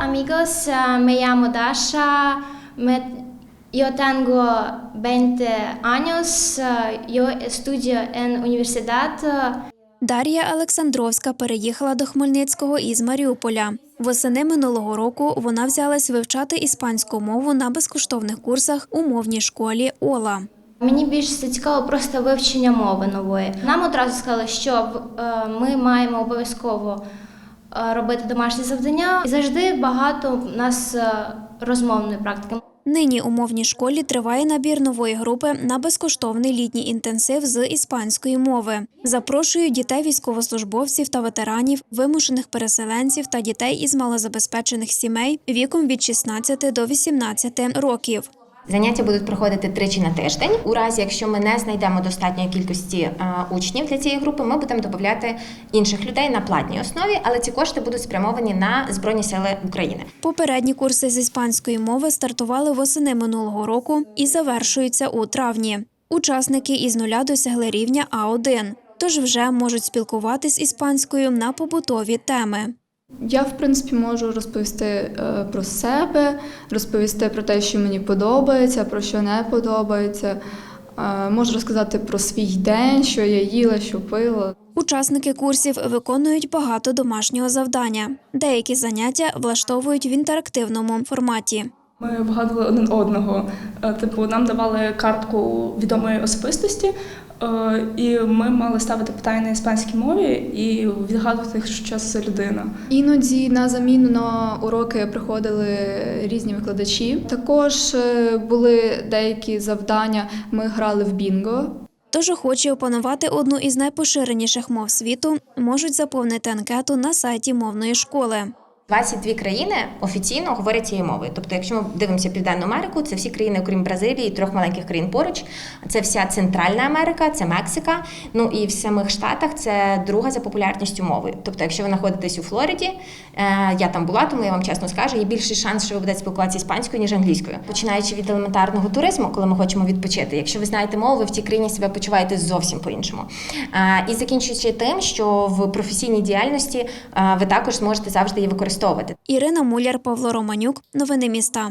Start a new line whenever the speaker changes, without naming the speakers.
amigos, Ah, me llamo Dasha. Me- yo tengo 20 años. Ah, Yo estudio en universidad. Ah,
Дар'я Олександровська переїхала до Хмельницького із Маріуполя. Восени минулого року вона взялась вивчати іспанську мову на безкоштовних курсах у мовній школі Ола.
Мені більше цікаво просто вивчення мови нової. Нам одразу сказали, що е, ми маємо обов'язково робити домашні завдання. І завжди багато у нас е, розмовної практики.
Нині у мовній школі триває набір нової групи на безкоштовний літній інтенсив з іспанської мови. Запрошують дітей військовослужбовців та ветеранів, вимушених переселенців та дітей із малозабезпечених сімей віком від 16 до 18 років.
Заняття будуть проходити тричі на тиждень. У разі, якщо ми не знайдемо достатньої кількості е, учнів для цієї групи, ми будемо додати інших людей на платній основі, але ці кошти будуть спрямовані на Збройні Сили України.
Попередні курси з іспанської мови стартували восени минулого року і завершуються у травні. Учасники із нуля досягли рівня А1, тож вже можуть спілкуватись іспанською на побутові теми.
Я, в принципі, можу розповісти е, про себе, розповісти про те, що мені подобається, про що не подобається. Е, Можу розказати про свій день, що я їла, що пила.
Учасники курсів виконують багато домашнього завдання. Деякі заняття влаштовують в інтерактивному форматі.
Ми вгадували один одного. Е, Типу, нам давали картку відомої особистості, е, і ми мали ставити питання на іспанській мові і відгадувати, що це людина.
Іноді на заміну на уроки приходили різні викладачі. Також е, були деякі завдання. Ми грали в бінго.
Тож охочі опанувати одну із найпоширеніших мов світу можуть заповнити анкету на сайті мовної школи.
22 країни офіційно говорять цією мовою. Тобто, якщо ми дивимося Південну Америку, це всі країни, окрім Бразилії, і трьох маленьких країн поруч. Це вся Центральна Америка, це Мексика. Ну і в самих Штатах це друга за популярністю мови. Тобто, якщо ви знаходитесь у Флориді, е, я там була, тому я вам чесно скажу, є більший шанс, що ви будете спілкуватися іспанською, ніж англійською. Починаючи від елементарного туризму, коли ми хочемо відпочити. Якщо ви знаєте мову, ви в тій країні себе почуваєте зовсім по-іншому. Е, І закінчуючи тим, що в професійній діяльності е, ви також зможете завжди її використовувати.
Ірина Муляр, Павло Романюк. Новини міста.